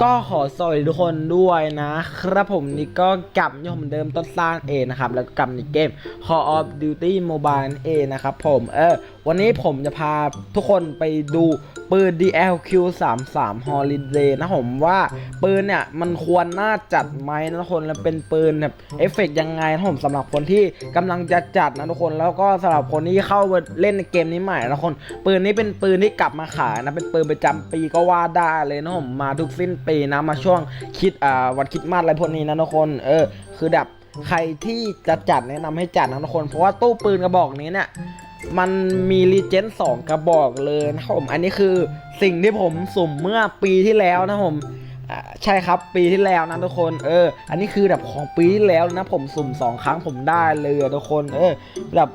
ก็ขอสวัสดีทุกคนด้วยนะครับผมนี่ก็กลับยเหมือนเดิมต้นสร้างเองนะครับ แล้วก็กลับในเกม Call of Duty Mobile เองนะครับผมเออวันนี้ผมจะพาทุกคนไปดูปืน DLQ 3 3 Holiday นะผมว่าปืนเนี่ยมันควรน่าจัดไหมนะทุกคนแล้วเป็นปืนแบบเอฟเฟกต์ยังไงนะผมสำหรับคนที่กำลังจะจัดนะทุกคนแล้วก็สำหรับคนที่เข้ามาเล่นในเกมนี้ใหม่นะทุกคนปืนนี้เป็นปืนที่กลับมาขายนะเป็นปืนประจำปีก็ว่าได้เลยนะผมมาทุกสิ้นปีนะมาช่วงคิดอ่าวันคิดมาสอะไรพวกนี้นะทุกคนเออคือแบบใครที่จะจัดแนะนำให้จัดนะทุกคน เพราะว่าตู้ปืนกระบอกนี้เนี่ย มันมีรีเจนสองกระบอกเลยนะครับผมอันนี้คือสิ่งที่ผมสุ่มเมื่อปีที่แล้วนะผมใช่ครับปีที่แล้วนะทุกคนเออ อันนี้คือแบบของปีที่แล้วนะผมสุ่มสองครั้งผมได้เลยทุกคนเออแบบ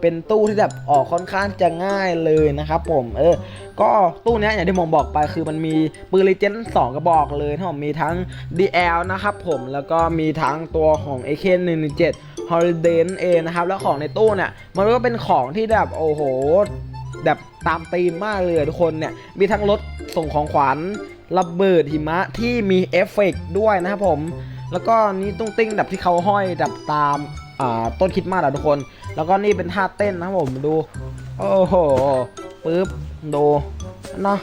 เป็นตู้ที่แบบออกค่อนข้างจะง่ายเลยนะครับผมเออ ก็ตู้นี้อย่างที่ผมบอกไปคือมันมีปืนเลเจนสองกระบอกเลยนะผมมีทั้ง DL นะครับผมแล้วก็มีทั้งตัวของ AK117 Holiday นั่นเองนะครับ แล้วของในตู้เนี่ยมันก็เป็นของที่แบบโอ้โหแบบตามธีมมากเลยทุกคนเนี่ยมีทั้งรถส่งของขวัญระเบิดหิมะที่มีเอฟเฟกต์ด้วยนะครับผม แล้วก็นี่ตุ้งติ้งแบบที่เขาห้อยแบบตามต้นคิดมาสอะทุกคน แล้วก็นี่เป็นท่าเต้นนะครับผมดู โอ้โหปึ๊บดูเนาะ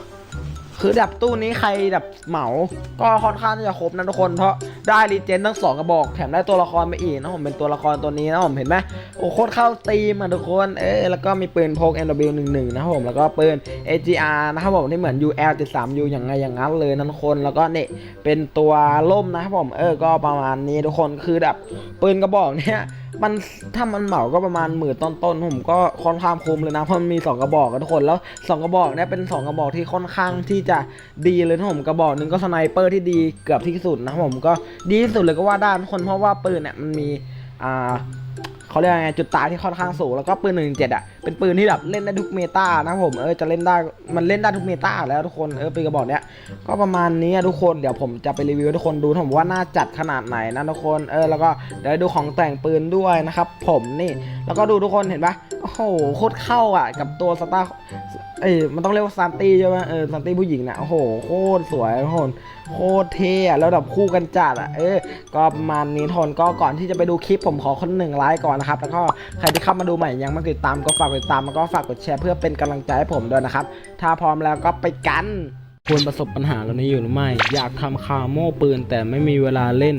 คือแบบตู้นี้ใครแบบเหมา ก็ค่อนข้างจะครบนะทุกคน เพราะได้รีเจนทั้งสองกระบอก แถมได้ตัวละครไปอีกนะผมเป็นตัวละครตัวนี้นะผมเห็นไหมโอ้โคตรเข้าตีมอะทุกคน เออแล้วก็มีปืนพก NW11 นะครับผม แล้วก็ปืน AGR นะครับผมที่เหมือน UL 73 U อย่างไงอย่างนั้นเลยนะทุกคน แล้วก็เนี่ยเป็นตัวล่มนะครับผม เออ ก็ประมาณนี้ทุกคน คือแบบปืนกระบอกเนี้ย มันถ้ามันเหมาก็ประมาณหมื่นต้นๆผมก็ค่อนข้างคุ้มเลยนะเพราะมันมีสองกระบอกกันทุกคนแล้วสองกระบอกเนี่ยเป็นสองกระบอกที่ค่อนข้างที่จะดีเลยนะผมกระบอกหนึ่งก็สไนเปอร์ที่ดีเกือบที่สุดนะผมก็ดีที่สุดเลยก็ว่าได้ทุกคนเพราะว่าปืนเนี่ยมันมีอ่า เขาเรียกไงจุดตายที่ค่อนข้างสูงแล้วก็ปืนหนึ่งเจ็ดอะเป็นปืนที่แบบเล่นได้ทุกเมตานะผมเออจะเล่นได้มันเล่นได้ทุกเมตาแล้วทุกคนเออปืนกระบอกเนี้ยก็ประมาณนี้ทุกคนเดี๋ยวผมจะไปรีวิวให้ทุกคนดูผมว่าน่าจัดขนาดไหนนะทุกคนเออแล้วก็เดี๋ยวดูของแต่งปืนด้วยนะครับผมนี่แล้วก็ดูทุกคนเห็นปะโอ้โหโคตรเข้าอะกับตัวสตาร์ เอ้ยมันต้องเรียกว่าซันตี้ใช่ไหมเออซันตี้ผู้หญิงนะโอ้โหโคตรสวยทุกคนโคตรเท่แล้วแบบคู่กันจัดอะเออก็ประมาณนี้ทนก็ก่อนที่จะไปดูคลิปผมขอคนหนึ่งไลค์ก่อนนะครับ แล้วก็ใครที่เข้ามาดูใหม่ยังไม่ติดตามก็ฝากติดตามแล้วก็ฝากกดแชร์เพื่อเป็นกำลังใจให้ผมด้วยนะครับ ถ้าพร้อมแล้วก็ไปกัน ควรประสบปัญหาเหล่านี้อยู่หรือไม่ อยากทำคาโม่ปืนแต่ไม่มีเวลาเล่น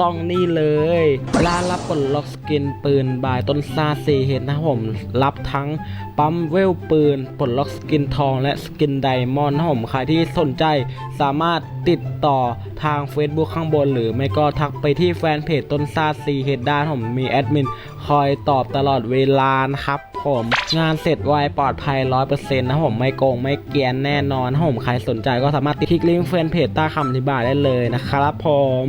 ต้องนี่เลยร้านรับปลดล็อกสกินปืนบายต้นซาซีเฮดนะครับผม รับทั้งปั๊มเวลปืนปลดล็อกสกินทอง และสกินไดมอนด์นะครับผม ใครที่สนใจสามารถติดต่อทาง Facebook ข้างบน หรือไม่ก็ทักไปที่แฟนเพจต้นซาซีเฮดด้านผมมีแอดมินคอยตอบตลอดเวลานะครับ ผม งานเสร็จไวปลอดภัย 100%นะครับผมไม่โกงไม่เกียนแน่นอนผมใครสนใจก็สามารถติดคลิกลิงก์แฟนเพจใต้คำอธิบายได้เลยนะครับผม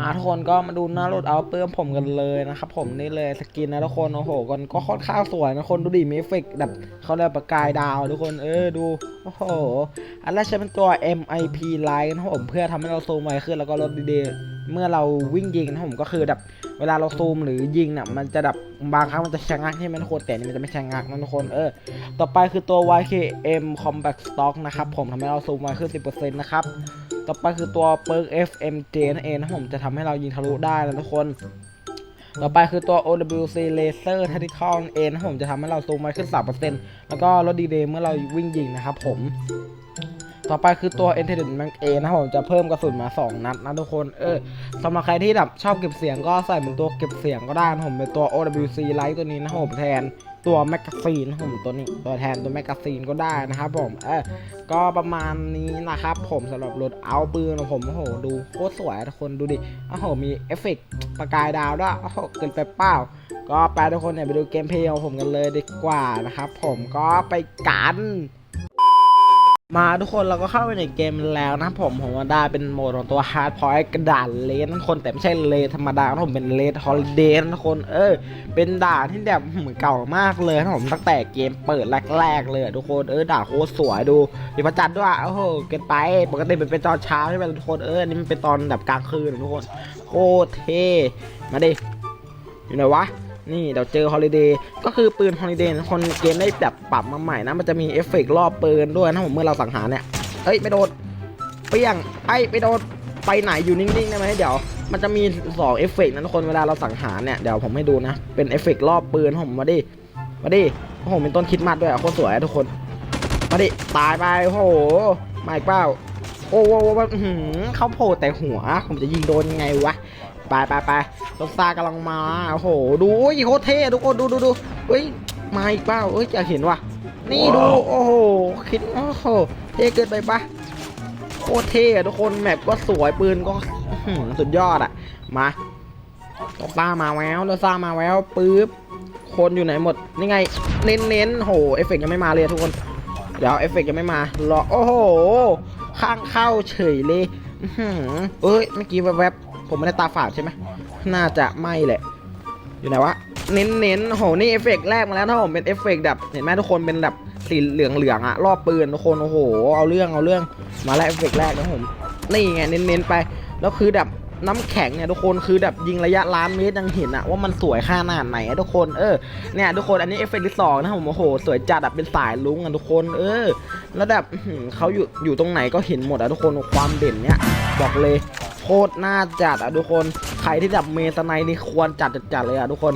มาทุกคนก็มาดูหน้ารถเอาเติมผมกันเลยนะครับผมนี่เลยสกินนะทุกคนโอ้โหกันก็ค่อนข้างสวยนะคนดูดิมีเอฟเฟกแบบเขาเรียกประกายดาวทุกคนเออดูโอ้โหอันแรกใช้เป็นตัว MIP Line นะผมเพื่อทำให้เราซูมไวขึ้นแล้วก็ลดดีๆเมื่อเราวิ่งยิงนะผมก็คือแบบเวลาเราซูมหรือยิงเนี่ยมันจะแบบบางครั้งมันจะชะงักใช่ไหมทุกคนแต่นี่มันจะไม่ชะงักนะทุกคนเออต่อไปคือตัว YKM Compact Stock นะครับผมทำให้เราซูมไวขึ้น 10%นะครับ ต่อไปคือตัว Perk FMJ นั่นเองนะผมจะทำให้เรายิงทะลุได้นะทุกคน ต่อไปคือตัว OWC Laser Tactical นั่นเองนะผมจะทำให้เราซูมไวขึ้น 3%แล้วก็ลดดีเดย์เมื่อเราวิ่งยิงนะครับผมต่อไปคือตัว e n t e r t a i n m e n t A นะครับผมจะเพิ่มกระสุนมา 2 นัดนะทุกคน เออสำหรับใครที่แบบชอบเก็บเสียงก็ใส่เป็นตัวเก็บเสียงก็ได้นะผมเป็นตัว OWC Light ตัวนี้นะผมแทน ตัวแมกกาซีนผมตัวนี้ตัวแทนตัวแมกกาซีนก็ได้นะครับผมเออก็ประมาณนี้นะครับผมสำหรับรถเอาปืนของผมโอ้โหดูโคตรสวยทุกคนดูดิโอ้โหมีเอฟเฟกประกายดาวด้วยโอ้โหเกินไปเปล่าก็ไปทุกคนเนี่ยไปดูเกมเพลย์ของผมกันเลยดีกว่านะครับผมก็ไปกัน มาทุกคนเราก็เข้าไปในเกมแล้วนะผมผมว่าได้เป็นโหมดของตัวฮาร์ดพอยต์กระดาษเลนทุกคนแต่ไม่ใช่เลธรรมดาผมเป็นเลนฮอลเดย์ทุกคนเออ เป็นด่านที่แบบเหมือนเก่ามากเลยนะผมตั้งแต่เกมเปิดแรกๆเลยทุกคนเออด่านโคตรสวยดูมีพระจันทร์ด้วยโอ้โหเกินไปปกติมันเป็นตอนเช้าใช่ไหมทุกคนเออนี่มันเป็นตอนแบบกลางคืนทุกคนโคตรเท่มาดิอยู่ไหนวะ นี่เดี๋ยวเจอฮอลิเดย์ก็คือปืนฮอลิเดย์คนเกมได้แบบปรับมาใหม่นะ มันจะมีเอฟเฟกต์รอบปืนด้วยนะผมเมื่อเราสังหารเนี่ยเอ้ยไม่โดนเปี้ยงไอ้ไปโดนไปไหนอยู่นิ่งๆได้ไหมเดี๋ยวมันจะมีสองเอฟเฟกต์นะทุกคนเวลาเราสังหารเนี่ยเดี๋ยวผมให้ดูนะ เป็นเอฟเฟกต์รอบปืนผมมาดิมาดิโอ้โหเป็นต้นคิดมัดด้วยอะโคตรสวยทุกคนมาดิตายไปโอ้โหมาอีกเปล่าโอ้โหอื้อหือเขาโผล่แต่หัว ผมจะยิงโดนยังไงวะ ไปไปไปรถซากำลังมา โอ้โห ดูอุ้ยโคตรเท่ทุกคนดูดูดูเฮ้ย มาอีกเปล่าเฮ้ยอยากเห็นว่ะ นี่ดู โอ้โห คิด โอ้โห เท่เกินไปปะโคตรเท่อะทุกคน แมปก็สวย ปืนก็อื้อหือสุดยอดอะมารถซ่ามาแววรถซ่ามาแววปึ๊บ คนอยู่ไหนหมด นี่ไง เน้นเน้นๆโห เอฟเฟกต์ยังไม่มาเลยอะทุกคน เดี๋ยวเอฟเฟกต์ยังไม่มา รอ โอ้โห ข้างเข้าเฉยเลยอื้อหือเอ้ย เมื่อกี้แวบๆ ผมไม่ได้ตาฝาดใช่ไหมน่าจะไม่แหละ อยู่ไหนวะ เน้นเน้นโห นี่เอฟเฟกต์แรกมาแล้วถ้าผมเป็นเอฟเฟกต์แบบ เห็นไหมทุกคนเป็นแบบสีเหลืองเหลืองๆอะรอบปืนทุกคน โอ้โห เอาเรื่อง เอาเรื่อง มาแล้วเอฟเฟกต์แรกนะผม นี่ไง เน้นเน้นไป แล้วคือแบบน้ำแข็งเนี่ยทุกคนคือแบบยิงระยะล้านเมตรยังเห็นอะว่ามันสวยขนาดไหนทุกคนเออเนี่ยทุกคนอันนี้เอฟเฟกต์ที่สองนะผมโอ้โหสวยจัดแบบเป็นสายลุ้งอะทุกคน เออ แล้วแบบเขาอยู่อยู่ตรงไหนก็เห็นหมดอะทุกคนความเด่นเนี่ยบอกเลย ตรน่าจัดอะทุกคน ใครที่แบบเมสไนนี่ควรจัดจัดเลยอะทุกคน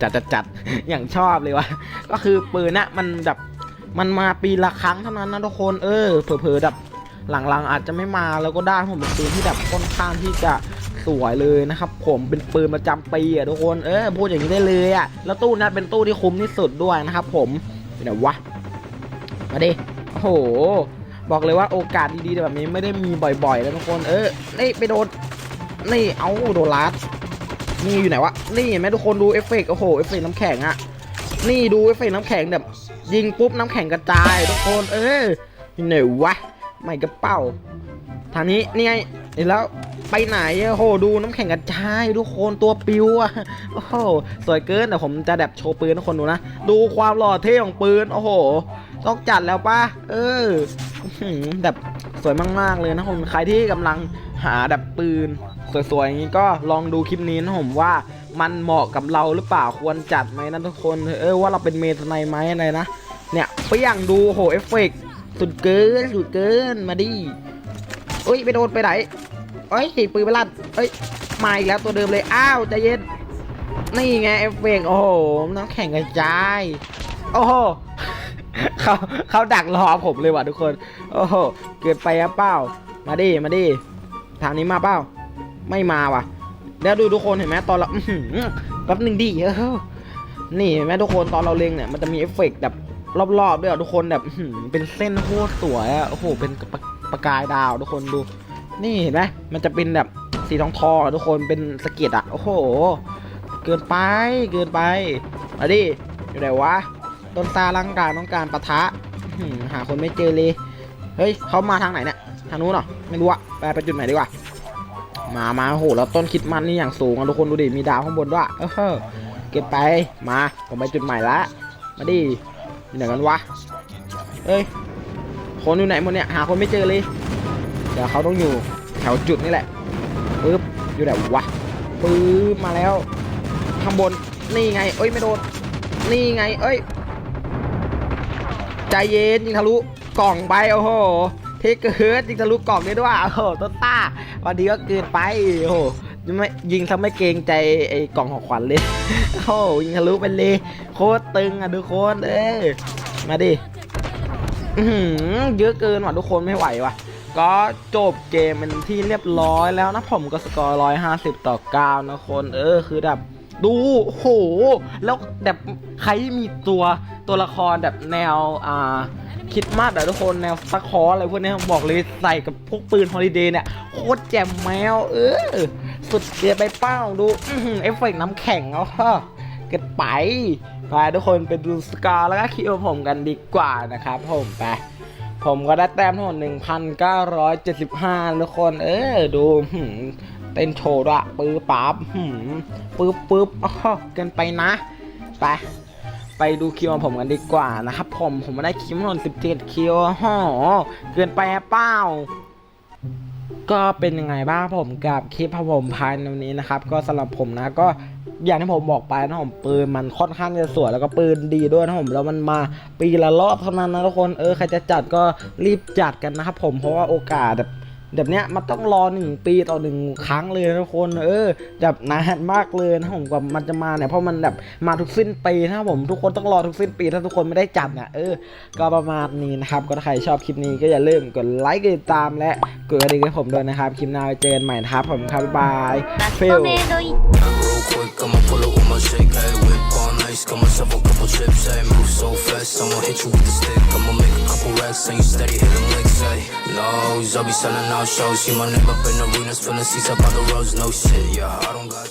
จัดจัดจัดอย่างชอบเลยวะก็คือปืนนะมันแบบมันมาปีละครั้งเท่านั้นนะทุกคน เออ เผลอๆแบบหลังๆอาจจะไม่มาแล้วก็ได้ผมเป็นปืนที่แบบค่อนข้างที่จะสวยเลยนะครับ ผมเป็นปืนประจำปีอะทุกคนเออพูดอย่างนี้ได้เลยอะแล้วตู้นั้นเป็นตู้ที่คุ้มที่สุดด้วยนะครับ ผมเป็นไหนวะมาดิโอ้โห บอกเลยว่าโอกาสดีๆแบบนี้ไม่ได้มีบ่อยๆแล้วทุกคน เออ นี่ไปโดน นี่ เอาโดนลัดนี่อยู่ไหนวะ นี่เห็นไหมทุกคนดูเอฟเฟกต์โอ้โห เอฟเฟกต์น้ำแข็งอะนี่ดูเอฟเฟกต์น้ำแข็งแบบ ยิงปุ๊บน้ำแข็งกระจายทุกคน เอออยู่ไหนวะ ไม่กระเป๋าทางนี้นี่ไงเห็นแล้วไปไหนโอ้โหดูน้ำแข็งกระจายทุกคนตัวปิวอะโอ้โหสวยเกินแต่ผมจะแบบโชว์ปืนทุกคนดูนะดูความหล่อเท่ของปืนโอ้โห ต้องจัดแล้วป่ะเออแบบสวยมากๆเลยนะผมใครที่กำลังหาแบบปืน สวยๆอย่างนี้ก็ลองดูคลิปนี้นะผมว่ามันเหมาะกับเราหรือเปล่าควรจัดไหมนะทุกคน เออว่าเราเป็นเมทไนไหมอะไรนะเนี่ยเปี้ยงดูโอ้โหเอฟเฟกต์ สุดเกินสุดเกินมาดิเอ้ยไปโดนไปไหนเอ้ยปืนไปลั่นเอ้ยมาอีกแล้วตัวเดิมเลยอ้าวใจเย็นนี่ไงเอฟเฟกต์โอ้โหน้ำแข็งกระจายโอ้โหเขาเขาดักรอผมเลยว่ะทุกคน โอ้โหเกินไปอะเปล่ามาดิมาดิทางนี้มาเปล่าไม่มาว่ะ แล้วดูทุกคนเห็นไหมตอนเราแป๊บหนึ่งดิเออนี่เห็นไหมทุกคนตอนเราเล็งเนี่ยมันจะมีเอฟเฟกต์แบบ รอบๆด้วยอะทุกคนแบบเป็นเส้นโคตรสวยอะโอ้โหเป็นประประกายดาวทุกคนดู นี่เห็นไหมมันจะเป็นแบบสีทองทองๆอะทุกคนเป็นสะเก็ดอะโอ้โห เกินไปเกินไปมาดิอยู่ไหนวะต้นตาร่างกายต้องการปะทะหาคนไม่เจอเลยเฮ้ยเขามาทางไหนเนี่ยทางนู้นเหรอไม่รู้อะไปไปจุดไหนดีกว่ามามาโอ้โหแล้วต้นคิดมันนี่อย่างสูงอะทุกคนดูดิมีดาวข้างบนด้วยเออเก็บไปมาผมไปจุดใหม่ละมาดิ อยู่ไหนกันวะเอ้ยคนอยู่ไหนหมดเนี่ยหาคนไม่เจอเลยเดี๋ยวเขาต้องอยู่แถวจุดนี่แหละปึ๊บอยู่ไหนวะปึ๊บมาแล้วข้างบนนี่ไง เอ้ยไม่โดนนี่ไง เอ้ยใจเย็นยิงทะลุกล่องไปโอ้โหเทคเกิดยิงทะลุกล่องได้ด้วยโอ้โหต้นต้าวันนี้ก็เกินไปโอ้โห ไม่ยิงทำไม่เกรงใจไอ้กล่องของขวัญเลยโอ้ยิงทะลุไปเลย โคตรตึงอะทุกคนเอ้ยมาดิเยอะเกินว่ะทุกคนไม่ไหวว่ะ ก็จบเกมเป็นที่เรียบร้อยแล้วนะผมก็สกอร์ร้อยห้าสิบต่อเก้านะคน เออคือแบบดูโห แล้วแบบใครมีตัวตัวละครแบบแนวอ่าคิดมากแต่ทุกคนแนวสคอร์อะไรพวกนี้บอกเลยใส่กับพวกปืนฮอลิเดย์เนี่ย โคตรแจ่มแมว เออ สุดเกียไปเป้าดูเอฟเฟกต์น้ำแข็งเอาเกิดไปไปทุกคนไปดูสกอร์แล้วก็คิวผมกันดีกว่านะครับผมไปผมก็ได้แต้มทั้งหมด1,975 ทุกคน เออ ดูเต้นโชว์ด้วยปื้อปั๊บหืมปื๊บปื๊บอ้อเกินไปนะ ไป ไปดูคิวของผมกันดีกว่านะครับผม ผมได้คิวทั้งหมด17 คิวฮ่อเกินไปเป้า ก็เป็นยังไงบ้างผมกับคลิปของผมภายในวันนี้นะครับ ก็สำหรับผมนะก็อย่างที่ผมบอกไปนะผมปืนมันค่อนข้างจะสวยแล้วก็ปืนดีด้วยนะผมแล้วมันมาปีละรอบเท่านั้นนะทุกคนเออใครจะจัดก็รีบจัดกันนะครับผมเพราะว่าโอกาสแบบแบบเนี้ยมันต้องรอหนึ่งปีต่อหนึ่งครั้งเลยนะทุกคน เออแบบนานมากเลยนะผมกว่ามันจะมาเนี่ยเพราะมันแบบมาทุกสิ้นปีนะผมทุกคนต้องรอทุกสิ้นปีถ้าทุกคนไม่ได้จับเนี่ยเออ ก็ประมาณนี้นะครับก็ถ้าใครชอบคลิปนี้ก็อย่าลืมกดไลค์กดติดตามและ กดกระดิ่งให้ผมด้วยนะครับ คลิปหน้าเจอกันใหม่นะครับผมครับบายเฟล I'll be selling out shows. See my name up in arenas, filling seats up by the roads. No shit, yeah. I don't got.